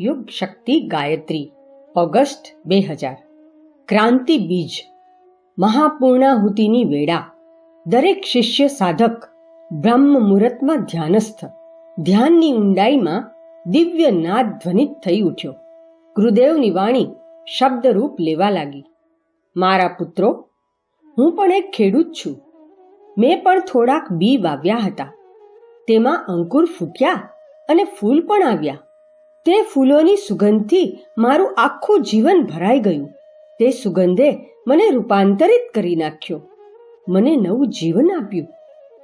યુગ શક્તિ ગાયત્રી, ઓગસ્ટ બે હજાર. ક્રાંતિ બીજ, મહાપૂર્ણાહુતિની વેળા. દરેક શિષ્ય સાધક બ્રહ્મ મુહૂર્તમાં ધ્યાનસ્થ. ધ્યાનની ઊંડાઈમાં દિવ્ય નાદ ધ્વનિત થઈ ઉઠ્યો. ગુરુદેવની વાણી શબ્દરૂપ લેવા લાગી. મારા પુત્રો, હું પણ એક ખેડૂત છું. મેં પણ થોડાક બી વાવ્યા હતા. તેમાં અંકુર ફૂટ્યા અને ફૂલ પણ આવ્યા. તે ફૂલોની સુગંધથી મારું આખું જીવન ભરાઈ ગયું. તે સુગંધે મને રૂપાંતરિત કરી નાખ્યો. મને નવું જીવન આપ્યું.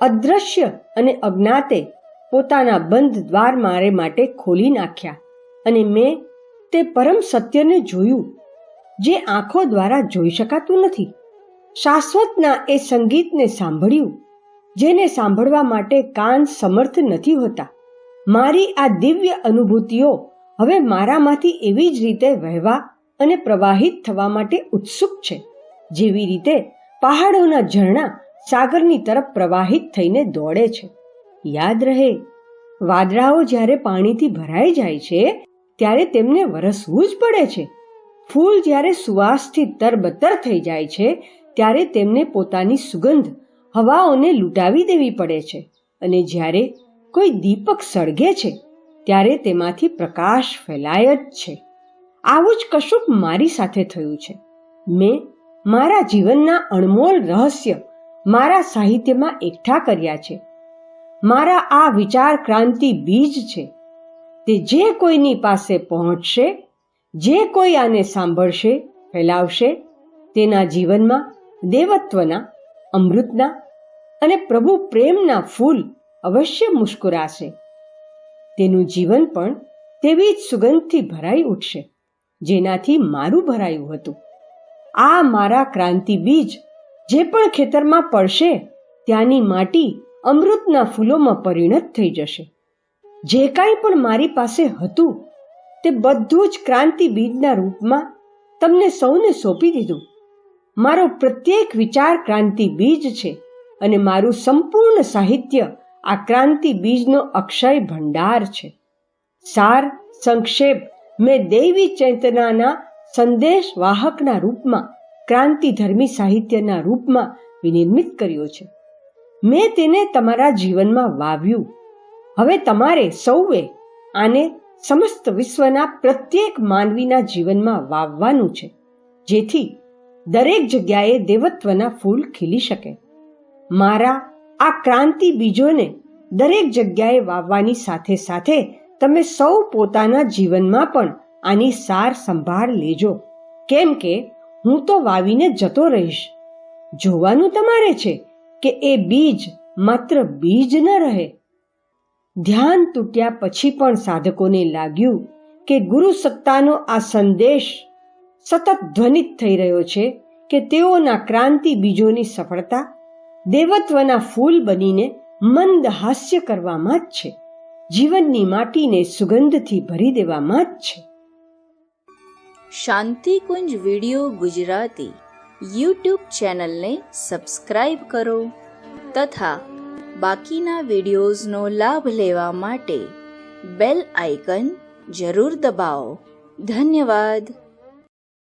અદ્રશ્ય અને અજ્ઞાતે પોતાના બંધ દ્વાર મારે માટે ખોલી નાખ્યા અને મેં તે પરમ સત્યને જોયું, જે આંખો દ્વારા જોઈ શકાતું નથી. શાશ્વતના એ સંગીતને સાંભળ્યું, જેને સાંભળવા માટે કાન સમર્થ નથી હોતા. મારી આ દિવ્ય અનુભૂતિઓ હવે મારામાંથી એવી જ રીતે વહેવા અને પ્રવાહિત થવા માટે ઉત્સુક છે, જેવી રીતે પહાડોના ઝરણા સાગરની તરફ પ્રવાહિત થઈને દોડે છે. યાદ રહે, વાદળાઓ જ્યારે પાણીથી ભરાઈ જાય છે, ત્યારે તેમને વરસવું જ પડે છે. ફૂલ જ્યારે સુવાસથી તરબતર થઈ જાય છે, ત્યારે તેમને પોતાની સુગંધ હવાઓને લૂંટાવી દેવી પડે છે અને જ્યારે કોઈ દીપક સળગે છે, ત્યારે તેમાંથી પ્રકાશ ફેલાય જ છે. આવું જ કશુંક મારી સાથે થયું છે. મેં મારા જીવનના અણમોલ રહસ્ય મારા સાહિત્યમાં એકઠા કર્યા છે. મારા આ વિચાર ક્રાંતિ બીજ છે. તે જે કોઈની પાસે પહોંચશે, જે કોઈ આને સાંભળશે, ફેલાવશે, તેના જીવનમાં દેવત્વના, અમૃતના અને પ્રભુ પ્રેમના ફૂલ અવશ્ય મુસ્કુરાશે. તેનું જીવન પણ તેવી જ સુગંધથી ભરાઈ ઉઠશે, જેનાથી મારું ભરાયું હતું. આ મારા ક્રાંતિ બીજ જે પણ ખેતરમાં પડશે, ત્યાંની માટી અમૃતના ફૂલોમાં પરિણત થઈ જશે. જે કાંઈ પણ મારી પાસે હતું, તે બધું જ ક્રાંતિ બીજના રૂપમાં તમને સૌને સોંપી દીધું. મારો પ્રત્યેક વિચાર ક્રાંતિ બીજ છે અને મારું સંપૂર્ણ સાહિત્ય આ ક્રાંતિ બીજનો અક્ષય ભંડાર છે. સાર, સંક્ષેપ, મેં દૈવી ચેતનાના સંદેશ વાહકના રૂપમાં, ક્રાંતિધર્મી સાહિત્યના રૂપમાં વિનિર્મિત કર્યો છે. મેં તેને તમારા જીવનમાં વાવ્યું. હવે તમારે સૌએ આને સમસ્ત વિશ્વના પ્રત્યેક માનવીના જીવનમાં વાવવાનું છે, જેથી દરેક જગ્યાએ દેવત્વના ફૂલ ખીલી શકે. મારા આ ક્રાંતિ બીજોને દરેક જગ્યાએ વાવવાની સાથે સાથે તમે સૌ પોતાના જીવનમાં પણ આની સાર સંભાળ લેજો. કેમ કે હું તો વાવીને જતો રહીશ. જોવાનું તમારે છે કે એ બીજ માત્ર બીજ ન રહે. ધ્યાન તૂટ્યા પછી પણ સાધકોને લાગ્યું કે ગુરુ સત્તાનો આ સંદેશ સતત ધ્વનિત થઈ રહ્યો છે કે તેઓના ક્રાંતિ બીજોની સફળતા દેવત્વના ફૂલ બનીને મંદ હાસ્ય કરવામાં જ છે. જીવનની માટીને સુગંધથી ભરી દેવામાં જ છે. શાંતિકુંજ વિડિયો ગુજરાતી યુટ્યુબ ચેનલને સબસ્ક્રાઇબ કરો તથા બાકીના વિડિયોઝનો લાભ લેવા માટે બેલ આઇકન જરૂર દબાવો. ધન્યવાદ.